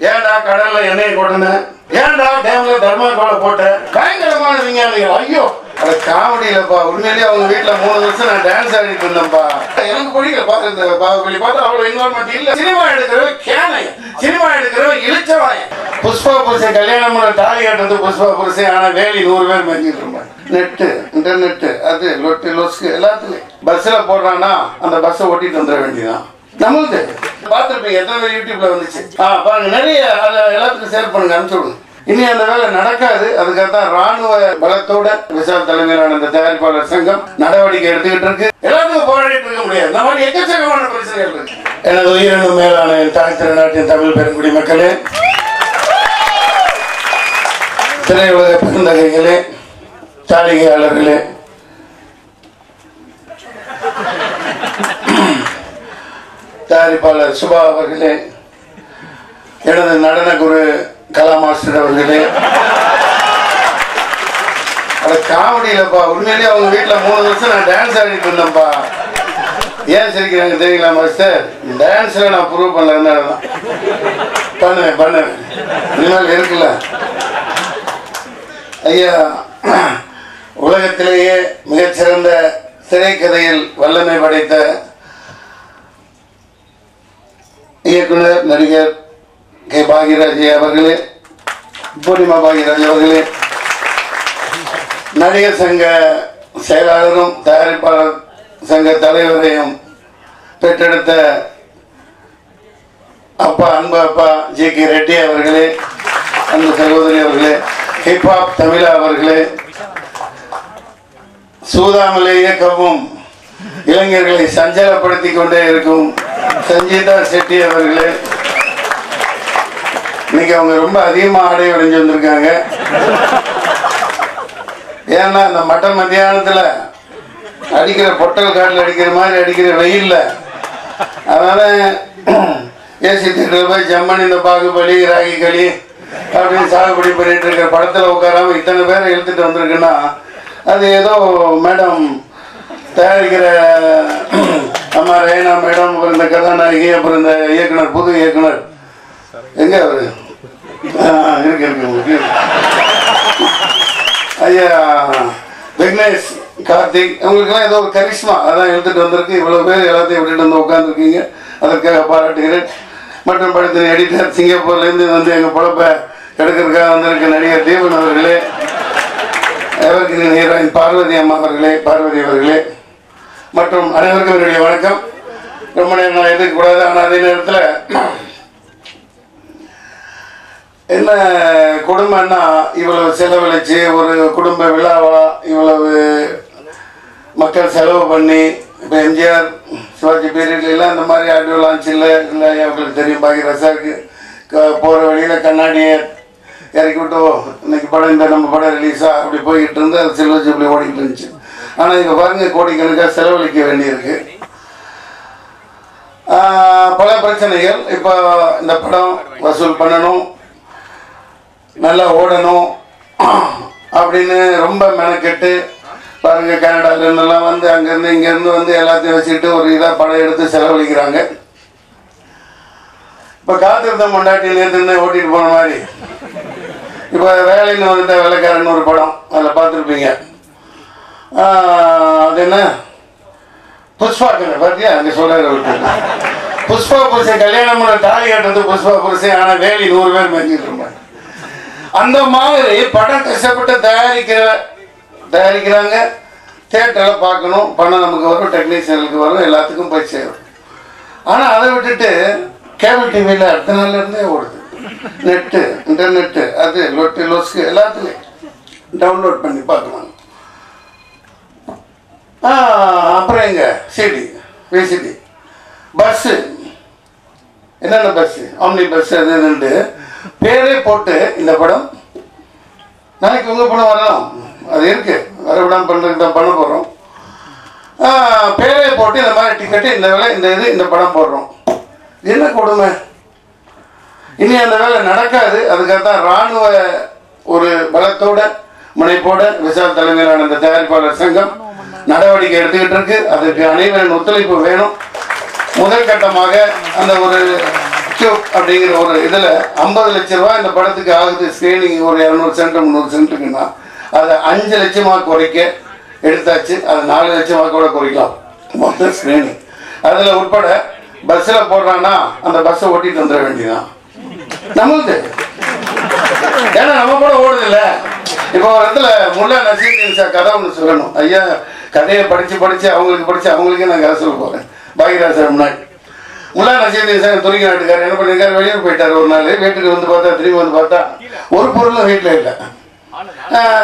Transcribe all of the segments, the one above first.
ஏன்டா கடல்ல எண்ணெயை கொட்டுன? ஏன்டா டேம்ல தர்மாக்கோலை போட்ட? பயங்கரமான விஞ்ஞானிகள். ஐயோ அது காமெடியிலப்பா உண்மையிலேயே அவங்க வீட்டுல மூணு வருஷம் நான் டான்ஸ் ஆடிட்டு இருந்தேன்ப்பா எனக்கு பிடிக்கல பாத்து இந்த பாகுபலி பார்த்து அவ்வளவு இன்வால்மெண்ட் இல்ல. சினிமா எடுக்கிறவ கேனைய சினிமா எடுக்கிறவ இழிச்சவாயன் புஷ்பா புருஷன் கல்யாணம் பண்ண தாலி கட்டுறது புஷ்பா புருஷன் ஆனா வேலி நூறு பேர் மெஞ்சிட்டு இருப்பாங்க நெட்டு இன்டர்நெட் அது லொட்டு லொஸ்க்கு எல்லாத்துலயும். பஸ்ல போடுறான்னா அந்த பஸ்ஸை ஓட்டிட்டு வந்துட வேண்டியதான் நம்மளுது பார்த்துருப்பீங்க எத்தனை யூடியூப்ல வந்துச்சு. ஆ பாருங்க நிறைய அதை எல்லாத்துக்கும் ஷேர் பண்ணுங்க அனுப்பிச்சு இனி அந்த வேலை நடக்காது. அதுக்காக தான் ராணுவ பலத்தோட விசால் தலைமையிலான இந்த தயாரிப்பாளர் சங்கம் நடவடிக்கை எடுத்துக்கிட்டு இருக்கு. எல்லாத்துக்கும் போராடிட்டு இருக்க முடியாது. இந்த மாதிரி எக்கச்சக்கமான பிரச்சனைகள் இருக்கு. எனது உயிரினும் மேலான என் தாய் திருநாட்டின் தமிழ் பெருங்குடி மக்களே திரையுலக பெருந்தகைகளே தாளிகையாளர்களே தயாரிப்பாளர் சுபா அவர்களே எனது நடன குரு கலா மாஸ்டர் அவர்களே. அட காமெடியிலப்பா உண்மையிலேயே அவங்க வீட்டில் மூணு வருஷம் நான் டான்ஸ் ஆடிட்டு இருந்தேன்ப்பா. ஏன் சிரிக்கிறாங்க தெரியல மாஸ்டர் டான்ஸில் நான் ப்ரூவ் பண்ணலன்னு தான். பண்ணுவேன் பண்ணுவேன். இனிமேல் இருக்குல்ல. ஐயா உலகத்திலேயே மிகச்சிறந்த திரைக்கதையில் வல்லமை படைத்த இயக்குனர் நடிகர் கே. பாகியராஜ் அவர்களே பூர்ணிமா பாகியராஜ் அவர்களே நடிகர் சங்க செயலாளரும் தயாரிப்பாளர் சங்க தலைவரையும் பெற்றெடுத்த அப்பா அன்பு அப்பா ஜே. கே. ரெட்டி அவர்களே அன்பு சகோதரி அவர்களே ஹிப்ஹாப் தமிழா அவர்களே சூதாமலை இயக்கவும் இளைஞர்களை சஞ்சலப்படுத்திக் கொண்டே இருக்கும் சஞ்சீதா செட்டி அவர்களே இன்னைக்கு அவங்க ரொம்ப அதிகமாக ஆடை அடைஞ்சு வந்திருக்காங்க. ஏன்னா இந்த மட்ட மத்தியானத்தில் அடிக்கிற பொட்டல் காட்டில் அடிக்கிற மாதிரி அடிக்கிற வெயில்ல அதனால ஏசி தியேட்டர் போய் ஜம்மன் இந்த பாகுபலி ராகி களி அப்படின்னு சாகுபடி பண்ணிட்டு இருக்கிற படத்தில் உட்காராம இத்தனை பேரை இழுத்துட்டு வந்திருக்குன்னா அது ஏதோ மேடம் தயாரிக்கிற அம்மா ரேனா மேடம் அப்புறம் இந்த கதாநாயகி அப்புறம் இந்த இயக்குனர் புது இயக்குனர். எங்க அவரு? இருக்கு இருக்கு ஐயா விக்னேஷ் கார்த்திக் உங்களுக்கெல்லாம் ஏதோ ஒரு கரிஷ்மா அதான் எடுத்துட்டு வந்திருக்கு. இவ்வளவு பேர் எல்லாத்தையும் விட்டுட்டு வந்து உட்காந்துருக்கீங்க அதற்காக பாராட்டுகிறேன். மற்றும் படத்தின் எடிட்டர் சிங்கப்பூர்லேருந்து வந்து எங்கள் பொழப்பை எடுக்கிறதுக்காக வந்திருக்க நடிகர் தீபன் அவர்களே எவர்கிரீன் ஹீரோயின் பார்வதி அம்மா அவர்களே பார்வதி அவர்களே. மற்றும் அனைவருக்கும் என்னுடைய வணக்கம். ரொம்ப நேரம் நான் எதிர்க்கக்கூடாது ஆனால் அதே நேரத்தில் என்ன குடும்பம்னா இவ்வளவு செலவழிச்சு ஒரு குடும்ப விழாவா இவ்வளவு மக்கள் செலவு பண்ணி இப்போ எம்ஜிஆர் சிவாஜி பீரியட்ல எல்லாம் இந்த மாதிரி ஆடியோ லான்ச்சில் இல்லை அவங்களுக்கு தெரியும் பாக்கியராஜாவுக்கு போகிற வழியில் கண்ணாடியை இறக்கி விட்டு இன்னைக்கு படம் இந்த நம்ம படம் ரிலீஸா அப்படி போய்கிட்டு இருந்து அது சில்வர் ஜூப்ளி ஓடிக்கிட்டு இருந்துச்சு. ஆனால் இப்போ பாருங்க கோடிக்கணக்காக செலவழிக்க வேண்டியிருக்கு. பல பிரச்சனைகள். இப்போ இந்த படம் வசூல் பண்ணணும் நல்லா ஓடணும் அப்படின்னு ரொம்ப மெனக்கெட்டு பாருங்க கனடால வந்து அங்கேருந்து இங்கேருந்து வந்து எல்லாத்தையும் வச்சுக்கிட்டு ஒரு இதாக படம் எடுத்து செலவழிக்கிறாங்க. இப்போ காத்திருந்த முண்டாட்டி நேற்று ஓட்டிட்டு போன மாதிரி? இப்போ வேலைன்னு வந்துட்ட வேலைக்காரன் ஒரு படம் அதில் பார்த்துருப்பீங்க. அது என்ன? புஷ்பா கதை பார்த்தியா அங்கே சொல்ல புஷ்பா புருஷன் கல்யாணம் பண்ண தாலி கட்டுறது புஷ்பா புருஷன் ஆனால் வேலி நூறு பேர் மேய்ஞ்சிட்டு இருப்பாங்க. அந்த மாதிரி படம் கஷ்டப்பட்டு தயாரிக்கிற தயாரிக்கிறாங்க. தேட்டரில் பார்க்கணும். பணம் நமக்கு வரும் டெக்னீஷியனுக்கு வரும் எல்லாத்துக்கும் போய் சேரும். ஆனால் அதை விட்டுட்டு கேபிள் டிவியில் அடுத்த நாள்லேருந்தே ஓடுது. நெட்டு இன்டர்நெட்டு அது லொட்டு லொஸ்க்கு எல்லாத்துலேயும். டவுன்லோட் பண்ணி பார்க்கலாம் அப்புறம் எங்க? சிடி விசிடி பஸ்ஸு என்னென்ன பஸ்ஸு ஆம்னி பஸ் அது இதுன்ட்டு பேரே போட்டு இந்த படம். நாளைக்கு உங்கள் படம் வரலாம். அது இருக்கு. வரவிடாம பண்ணுறதுக்கு தான் பண்ண போகிறோம் பேரே போட்டு இந்த மாதிரி டிக்கெட்டு இந்த வேலை இந்த இது இந்த படம் போடுறோம். என்ன கொடுமை? இனி அந்த வேலை நடக்காது. அதுக்காக தான் இராணுவ ஒரு பலத்தோட முனைப்போட விசால் தலைமையிலான இந்த தயாரிப்பாளர் சங்கம் நடவடிக்கை எடுத்துக்கிட்டு இருக்கு. அதுக்கு அனைவரின் ஒத்துழைப்பு வேணும். முதல் கட்டமாக அந்த ஒரு டியூப் அப்படிங்கிற ஒரு இதில் ஐம்பது லட்ச ரூபாய் இந்த படத்துக்கு ஆகுது. ஸ்க்ரீனிங் ஒரு இரநூறு சென்ட் முந்நூறு சென்ட்டுக்குன்னா அதை அஞ்சு லட்சமாக குறைக்க எடுத்தாச்சு. அதை நாலு லட்சமாக கூட குறைக்கலாம். மொத்த ஸ்க்ரீனிங் அதில் உட்பட பஸ்ஸில் போடுறான்னா அந்த பஸ்ஸை ஓட்டிட்டு வந்துட வேண்டியதான் நம்மளுக்கு ஏன்னா நம்ம கூட ஓடுது இல்லை இப்போ ஒரு இடத்துல முல்லா நசீர் சார் கதை ஒன்று சொல்லணும். ஐயா கதையை படித்து படித்து அவங்களுக்கு படித்து அவங்களுக்கே நான் கதை சொல்ல போகிறேன் பாகிராஜ் சார் முன்னாடி. முல்லா நசீர் சார் துருக்கி நாட்டுக்கார் என்ன பண்ணிருக்காரு? வெளியூர் போயிட்டார் ஒரு நாள். வீட்டுக்கு வந்து பார்த்தா திரும்பி வந்து பார்த்தா ஒரு பொருளும் வீட்டில் இல்லை.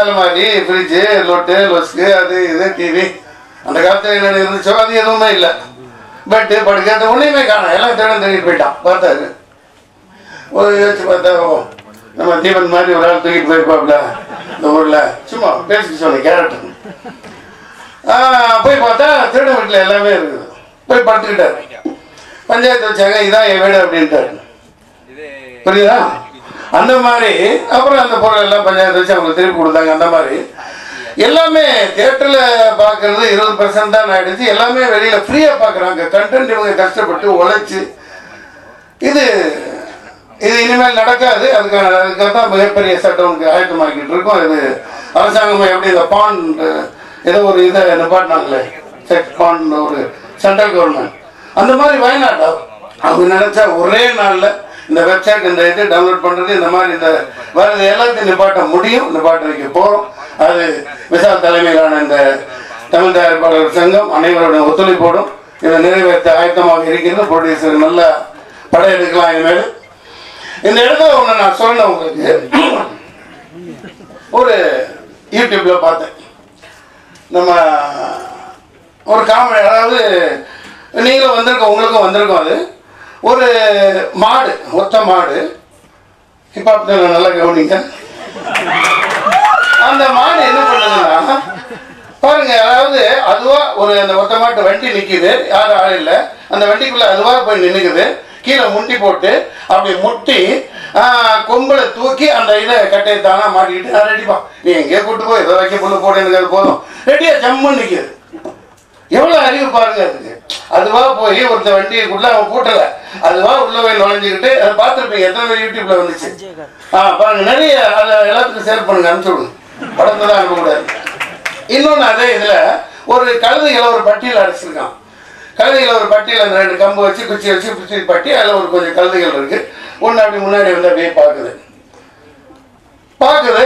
அலமாரி ஃப்ரிட்ஜு லொட்டு லொஸ்க்கு அது இது டிவி அந்த காலத்தில் என்ன இருந்துச்சோ அது எதுவுமே இல்லை. பெட்டு படுக்க அந்த ஒன்றையுமே காணும். எல்லாம் தேடும் தேடி போயிட்டான். பார்த்தாரு. ஒரு யோசிச்சு பார்த்தா ஓ, நம்ம தீபன் மாதிரி ஒரு ஆள் தூக்கிட்டு போயிருப்பாப்ல. இந்த ஊர்ல சும்மா பேசிட்டு சொன்ன கேரக்டர் போய் பார்த்தா திருட வீட்டில் எல்லாமே இருக்குது. போய் படுத்துக்கிட்டாரு. பஞ்சாயத்து வச்சாங்க இதான் என் வீடு அப்படின்ட்டாரு. புரியுதா? அந்த மாதிரி அப்புறம் அந்த பொருள் எல்லாம் பஞ்சாயத்து வச்சு அவங்களுக்கு திருப்பி கொடுத்தாங்க அந்த மாதிரி. எல்லாமே தியேட்டர்ல பார்க்கறது இருபது பர்சன்ட் தான் ஆயிடுச்சு. எல்லாமே வெளியில ஃப்ரீயா பார்க்கறாங்க. கண்டென்ட் இவங்க கஷ்டப்பட்டு உழைச்சு. இது இது இனிமேல் நடக்காது. அதுக்கான அதுக்காக தான் மிகப்பெரிய சட்டம் ஆயத்தமாக்கிட்டு இருக்கோம். இது அரசாங்கம் எப்படி இந்த பான் ஏதோ ஒரு இதை நிப்பாட்டினாங்களே? செக் பான் ஒரு சென்ட்ரல் கவர்மெண்ட் அந்த மாதிரி வயநாட்டா அவங்க நினைச்சா ஒரே நாளில் இந்த வெப்சைட் இந்த இது டவுன்லோட் பண்ணுறது இந்த மாதிரி இந்த வரது எல்லாத்தையும் நிப்பாட்ட முடியும். நிப்பாட்ட வைக்க அது விசால் தலைமையிலான இந்த தமிழ் தயாரிப்பாளர் சங்கம் அனைவருடைய ஒத்துழைப்போடும் இதை நிறைவேற்ற ஆயத்தமாக இருக்கிறது. ப்ரொடியூசர் நல்ல படையெடுக்கலாம் இனிமேல். இந்த இடத்துல ஒன்று நான் சொன்னேன் உங்களுக்கு. ஒரு யூடியூப்ல பார்த்தேன். நம்ம ஒரு காமெடி அதாவது நீங்களும் வந்திருக்கோம் உங்களுக்கும் வந்திருக்கோம் அது. ஒரு மாடு ஒத்த மாடு. இப்போ நல்லா கவனிங்க. அந்த மாடு என்ன பண்ணுதுன்னா பாருங்க அதாவது அதுவா ஒரு அந்த ஒத்த மாட்டு வண்டி நிக்குது. யாரும் ஆள் இல்லை. அந்த வண்டிக்குள்ள அதுவா போய் நின்றுக்குது கீழே முட்டி போட்டு அப்படி முட்டி ஆஹ், கொம்புல தூக்கி அந்த இதை கட்டையை தானா மாட்டிக்கிட்டு ரெடிப்பான் நீ எங்கேயே கூட்டு போய் ஏதோ வைக்க புல்லு போடு எனக்கு போதும். ரெடியா ஜம்முன்னு நிக்குது. எவ்வளவு அறிவு பாருங்க அதுக்கு. அதுவா போய் ஒருத்த வண்டிக்குள்ள அவன் கூட்டல அதுவா உள்ள போய் நுழைஞ்சுக்கிட்டு அதை பார்த்துருப்பீங்க எத்தனை பேர் யூடியூப்ல வந்துச்சு. ஆ பாருங்க நிறைய அதை எல்லாத்துக்கும் ஷேர் பண்ணுங்க அனுப்பிச்சு விடுங்க. படத்தை தான் அனுப்பக்கூடாது இன்னொன்று அதே இதுல ஒரு கழுதுகளை ஒரு பட்டியல் அடைச்சிருக்கான். கழுதைகளை ஒரு பட்டியில் அந்த ரெண்டு கம்பு வச்சு குச்சி வச்சு குச்சி பட்டி அதில் ஒரு கொஞ்சம் கழுதைகள் இருக்கு. ஒன்று அப்படி முன்னாடி வந்து அப்படியே பார்க்குது பார்க்குது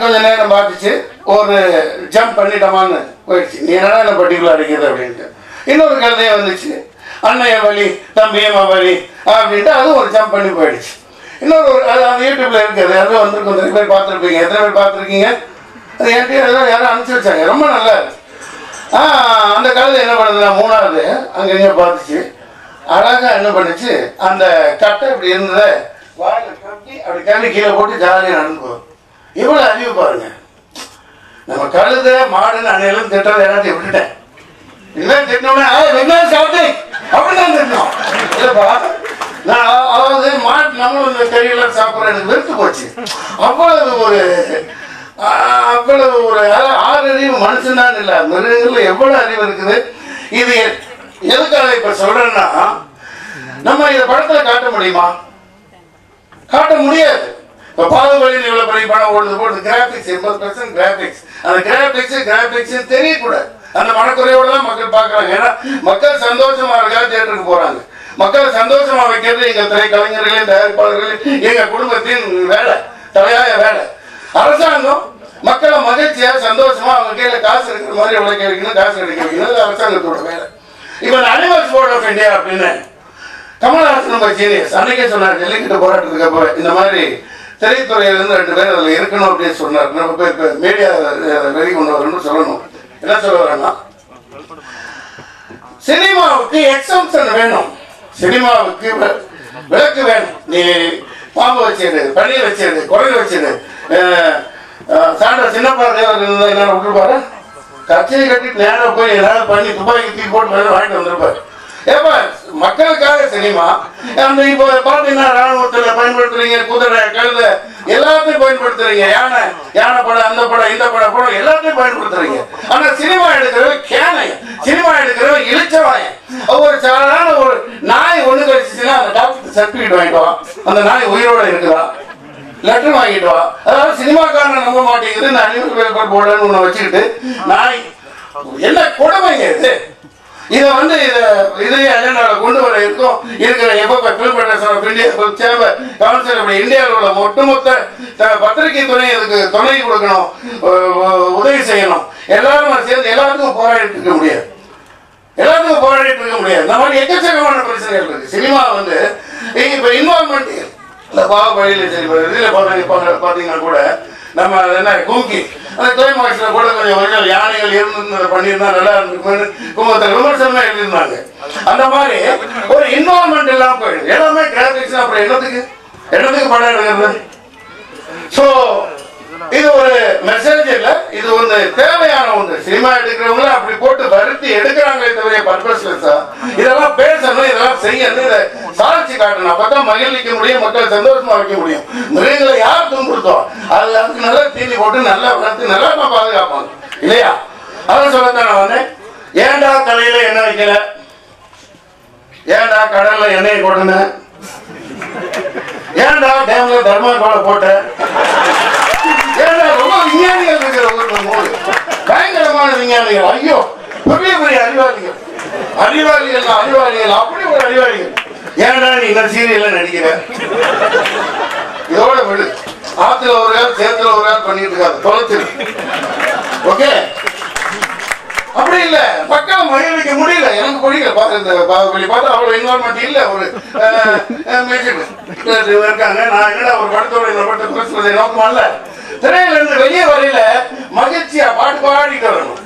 கொஞ்ச நேரம் பார்த்துச்சு. ஒரு ஜம்ப் பண்ணிட்டோமான்னு போயிடுச்சு. நீ என்னடா என்ன பட்டிக்குள்ள அடிக்கிறது அப்படின்ட்டு. இன்னொரு கழுதையை வந்துச்சு. அண்ணைய வழி தம்பியம்மா வழி அப்படின்ட்டு அதுவும் ஒரு ஜம்ப் பண்ணி போயிடுச்சு. இன்னொரு ஒரு அது அந்த யூடியூப்ல இருக்குது யாரும் வந்திருக்கும் நிறைய பேர் பார்த்துருப்பீங்க? எத்தனை பேர் பார்த்துருக்கீங்க? அது என்கிட்ட யாரும் அனுப்பிச்சு வச்சாங்க. ரொம்ப நல்லா இருக்கு. அந்த கழுதை என்ன பண்ணுதுன்னா மூணாவது அங்கங்க பார்த்துச்சு. அழகா என்ன பண்ணுச்சு அந்த கட்டை இப்படி இருந்ததை வாயில கட்டி அப்படி கண்ணு கீழே போட்டு ஜாலியாக நடந்து போகும் இவ்வளோ அறிவு பாருங்க. நம்ம கழுத மாடுன்னு அன்னையிலும் திட்டத்தை எல்லாத்தையும் விட்டுட்டேன். இனிமேல் திட்டினோம்னா வெங்காயம் சாப்பிட்டு அப்படிதான் திட்டணும் இல்லப்பா நான் அதாவது மாட்டு நம்மளும் இந்த கறியெல்லாம் சாப்பிட்ற எனக்கு வெறுத்து போச்சு. அவ்வளவு ஒரு அவ்வளவு ஒரு அதாவது அறிவு மனுஷன்தான் இல்லை. மிருகங்கள்ல எவ்வளவு அறிவு இருக்குது? இது எதுக்காக இப்ப சொல்றேன்னா நம்ம இந்த படத்துல காட்ட முடியுமா? காட்ட முடியாது. இப்ப பாகுபலியில் இவ்வளவு பெரிய படம் ஓடுது போடுது. கிராபிக்ஸ் எண்பது பர்சன்ட் கிராபிக்ஸ் அந்த கிராபிக்ஸ் கிராபிக்ஸ் தெரியக்கூடாது. அந்த மனக்குறையோட தான் மக்கள் பார்க்கறாங்க. ஏன்னா மக்கள் சந்தோஷமா இருக்கா தேட்டருக்கு போறாங்க. மக்கள் சந்தோஷமா வைக்கிறது எங்க திரைக்கலைஞர்களின் தயாரிப்பாளர்களின் எங்க குடும்பத்தின் வேலை தலையாய வேலை. அரசாங்கம் மக்களை மகிழ்ச்சியா சந்தோஷமா அவங்க கையில காசு இருக்கிற மாதிரி உழைக்க வைக்கணும் காசு கிடைக்க வைக்கணும் அரசாங்கத்தோட வேலை. இவன் அனிமல்ஸ் போர்ட் ஆஃப் இந்தியா அப்படின்னு கமல்ஹாசன் நம்ம சீனியர்ஸ் அன்னைக்கே சொன்னார் ஜல்லிக்கட்டு போராட்டத்துக்கு அப்போ இந்த மாதிரி திரைத்துறையில இருந்து ரெண்டு பேர் அதில் இருக்கணும் அப்படின்னு சொன்னார். நம்ம போய் இப்போ மீடியா வெளி கொண்டு வரணும்னு சொல்லணும். என்ன சொல்ல வரேன்னா சினிமாவுக்கு எக்ஸம்ஷன் வேணும். சினிமாவுக்கு விளக்கு வேணும். நீ பாம்பு வச்சிரு பள்ளி வச்சிரு குரல் வச்சிரு சாண்ட சின்ன தேவர் என்ன விட்டுருப்பாரு கட்சியை கட்டிட்டு நேரம் போய் ஏதாவது பண்ணி துப்பாக்கி தூக்கி போட்டு வாங்கிட்டு வந்திருப்பாரு. ஏப்பா மக்களுக்காக சினிமா அந்த இப்போ பாத்தீங்கன்னா ராணுவத்துல பயன்படுத்துறீங்க குதிரை கழுதை எல்லாத்தையும் பயன்படுத்துறீங்க. யானை யானை படம் அந்த படம் இந்த படம் படம் எல்லாத்தையும் பயன்படுத்துறீங்க. ஆனா சினிமா எடுக்கிறவ கேனை சினிமா எடுக்கிறவ இழிச்சவாயன் ஒரு சாதாரண ஒரு நாய் ஒண்ணு கழிச்சுன்னா அந்த டாக்டர் சர்டிபிகேட் வாங்கிட்டு அந்த நாய் உயிரோட இருக்குதான் லெட்டர் வாங்கிட்டு வா. அதாவது சினிமாக்காரன் நம்ப மாட்டேங்குது. நான் நியூஸ் பேப்பர் போர்டுன்னு ஒன்று வச்சுக்கிட்டு நாய் என்ன கொடுமைங்க இது? இதை வந்து இதை இதே அஜெண்டாவில் கொண்டு வர இருக்கும். இருக்கிற எப்போ film federation of India chamber council இப்படி இந்தியாவில் உள்ள ஒட்டுமொத்த பத்திரிகை துறை இதுக்கு துணை கொடுக்கணும். உதவி செய்யணும். எல்லாரும் சேர்ந்து எல்லாத்துக்கும் போராடிட்டு இருக்க முடியாது. எல்லாத்துக்கும் போராடிட்டு இருக்க முடியாது. இந்த மாதிரி எக்கச்சக்கமான பிரச்சனைகள் இருக்கு. சினிமா வந்து இப்போ இப்ப இன்வால்மெண்ட் இந்த பாகுபலியில சரி இப்ப பார்த்தீங்கன்னா கூட நம்ம என்ன கும்கி அந்த கிளைமாக்ஸ்ல கூட கொஞ்சம் கொஞ்சம் யானைகள் இருந்து பண்ணியிருந்தா நல்லா இருந்திருக்கும்னு கும்பத்தில் விமர்சனமே எழுதியிருந்தாங்க. அந்த மாதிரி ஒரு இன்வால்மெண்ட் இல்லாம போயிடும் எல்லாமே கிராஃபிக்ஸ் அப்புறம் என்னத்துக்கு? என்னத்துக்கு படம் எடுக்கிறது? சோ இது ஒரு மெசேஜ் இல்ல இது வந்து தேவையான ஒன்று சினிமா எடுக்கிறவங்கள அப்படி போட்டு வருத்தி எடுக்கிறாங்களே தவிர பர்பஸ்லெஸ்ஸா இதெல்லாம் பேசணும் இதெல்லாம் செய்யணும் இதை சாட்சி காட்டணும். அப்பதான் மகிழ்விக்க முடியும் மக்கள் சந்தோஷமா வைக்க முடியும். மிருகங்களை யார் துன்புறுத்தோம்? அதுல அதுக்கு நல்லா தீனி போட்டு நல்லா வளர்த்து நல்லா நம்ம பாதுகாப்பாங்க. இல்லையா? அதான் சொல்லத்தான் நான் வந்தேன். ஏன்டா தலையில எண்ணெய் வைக்கல? ஏன்டா கடல்ல எண்ணெயை கொட்டுன ஏன்டா டேம்ல தர்மாக்கோலை போட்டேன் ஏன்னா ரொம்ப விஞ்ஞானிகள் இருக்கிற பயங்கரமான விஞ்ஞானிகள் ஐயோ பெரிய பெரிய அறிவாளிகள். அறிவாளிகள் அறிவாளிகள் அப்படி ஒரு அறிவாளிகள். ஏன்டா நீ இந்த சீரியல்ல நடிக்கிற? இதோட விடு. ஆத்துல ஒரு கால் சேர்த்துல ஒரு கால் பண்ணிட்டு இருக்காது தொலைச்சிரு. ஓகே? அப்படி இல்ல. பக்கம் மகிழ்விக்க முடியல. எனக்கு புரியல பாரு இந்த பாகுபலி பார்த்தா அவ்வளவு இன்வால்மெண்ட் இல்ல. ஒரு இருக்காங்க. நான் என்னடா ஒரு படத்தோட இந்த படத்தை பேசுறது? நோக்கமா இல்லை திரையில இருந்து வெளியே வரையில மகிழ்ச்சியா பாட்டு பாடிட்டு வரணும்.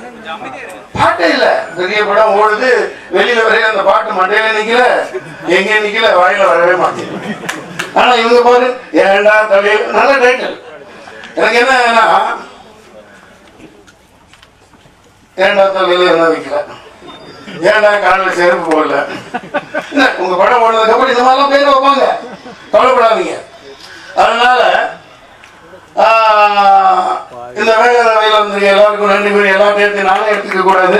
பாட்டே இல்ல. பெரிய படம் ஓடுது. வெளியில வரையில அந்த பாட்டு மண்டையில நிக்கல. எங்க நிக்கல? வாயில வரவே மாட்டேங்குது. ஆனா இவங்க பாரு ஏண்டா தலையில் நல்ல டைட்டில் எனக்கு என்னன்னா ஏண்டா தலையில என்ன வைக்கல ஏண்டா காலில் செருப்பு போடல? என்ன, உங்க படம் போனதுக்கு அப்புறம் இந்த மாதிரிலாம் பேர் வைப்பாங்க. கவலைப்படாதீங்க. அதனால இந்த வேக வந்து எல்லாருக்கும் நன்றி கூறி எல்லா பேர்த்தையும் நானே எடுத்துக்க கூடாது.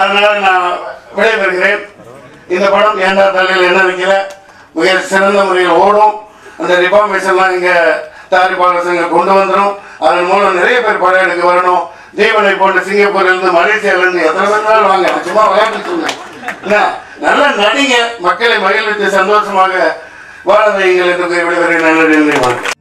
அதனால நான் விடைபெறுகிறேன். இந்த படம் ஏன்டா தலையில் என்ன வைக்கல? மிக சிறந்த முறையில் ஓடும். அந்த ரிஃபார்மேஷன்லாம் இங்கே தயாரிப்பாளர் சங்கம் கொண்டு வந்துடும் அதன் மூலம் நிறைய பேர் படம் எடுக்க வரணும். தீவனை போன்ற சிங்கப்பூர்லேருந்து மலேசியாவிலேருந்து எத்தனை பேர் வாங்க. சும்மா விளையாட்டு சொன்னேன். என்ன? நல்லா நடிங்க மக்களை மகிழ்வித்து சந்தோஷமாக வாழ வைங்கள் என்று கூறி விடைபெறுகிறேன். நன்றி நன்றி வணக்கம்.